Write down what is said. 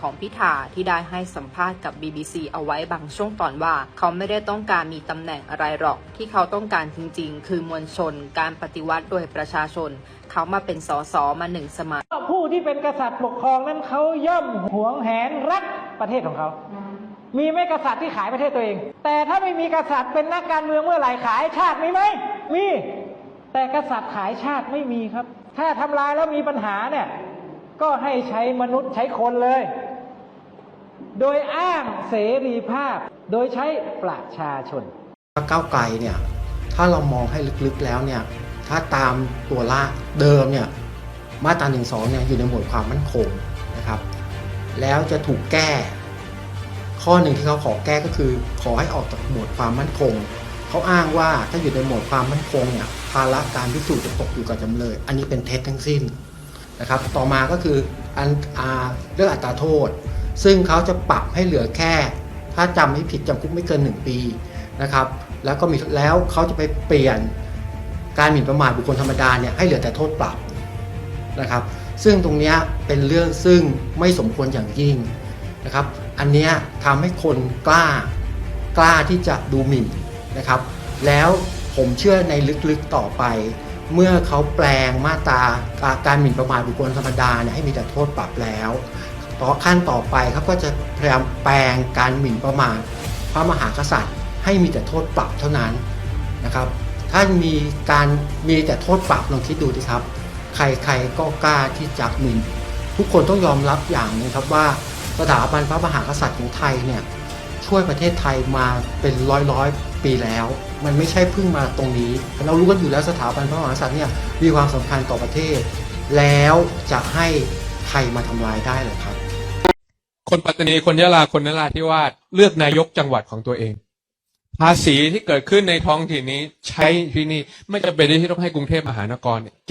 ของพิธาที่ได้ให้สัมภาษณ์กับ BBC เอาไว้บางช่วงตอนว่า เขาไม่ได้ต้องการมีตำแหน่งอะไรหรอก ที่เขาต้องการจริงๆ คือมวลชน การปฏิวัติโดยประชาชน เขามาเป็นสสมาหนึ่งสมัยผู้ที่เป็นกษัตริย์ปกครองนั้นเขาย่อมหวงแหนรักประเทศของเขามีไหมกษัตริย์ที่ขายประเทศตัวเอง แต่ถ้าไม่มีกษัตริย์เป็นนักการเมืองเมื่อไหร่ขายชาติมีไหมมี แต่กษัตริย์ขายชาติไม่มีครับ ถ้าทำลายแล้วมีปัญหาเนี่ย ก็ให้ใช้มนุษย์ใช้คนเลย โดยอ้างเสรีภาพ โดยใช้ประชาชนก้าวไกลเนี่ยถ้าเรามองให้ลึกๆแล้วเนี่ยถ้าตามตัวละเดิมเนี่ยมาตราหนึ่งสองเนี่ยอยู่ในหมวดความมั่นคงนะครับ แล้วจะถูกแก้ ข้อหนึ่งที่เขาขอแก้ก็คือ ขอให้ออกจากหมวดความมั่นคง เขาอ้างว่าถ้าอยู่ในหมวดความมั่นคงเนี่ยภาระการพิสูจน์จะตกอยู่กับจำเลย อันนี้เป็นเท็จทั้งสิ้นนะครับ ต่อมาก็คืออันอเรื่องอัตราโทษ ซึ่งเขาจะปรับให้เหลือแค่ ถ้าจำไม่ผิดจำคุกไม่เกิน 1 ปีนะครับแล้วก็มีแล้วเขาจะไปเปลี่ยนการหมิ่นประมาทบุคคลธรรมดาเนี่ยให้เหลือแต่โทษปรับนะครับ ซึ่งตรงนี้เป็นเรื่องซึ่งไม่สมควรอย่างยิ่งนะครับ อันนี้ทำให้คนกล้ากล้าที่จะดูหมิ่นนะครับ แล้วผมเชื่อในลึกๆต่อไป เมื่อเขาแปลงมาตราการหมิ่นประมาทบุคคลธรรมดาเนี่ยให้มีแต่โทษปรับแล้ว ต่อขั้นต่อไปเขาก็จะพยายามแปลงการหมิ่นประมาทพระมหากษัตริย์ ให้มีแต่โทษปรับเท่านั้นนะครับถ้ามีการมีแต่โทษปรับลองคิดดูดิครับ ใครๆก็กล้าที่จะหมิ่นทุกคนต้องยอมรับอย่างนึงครับว่าสถาบันพระมหากษัตริย์ของไทยเนี่ยช่วยประเทศไทยมาเป็นร้อยร้อยปีแล้ว มันไม่ใช่เพิ่งมาตรงนี้ เรารู้กันอยู่แล้วสถาบันพระมหากษัตริย์เนี่ยมีความสำคัญต่อประเทศ แล้วจะให้ ใครมาทำลายได้เหรอครับ คนปัตตานีคนยะลาคนนราธิวาสเลือกนายกจังหวัดของตัวเอง ภาษีที่เกิดขึ้นในท้องถิ่นนี้ใช้ที่นี่ไม่จำเป็นที่ต้องให้กรุงเทพมหานครเนี่ย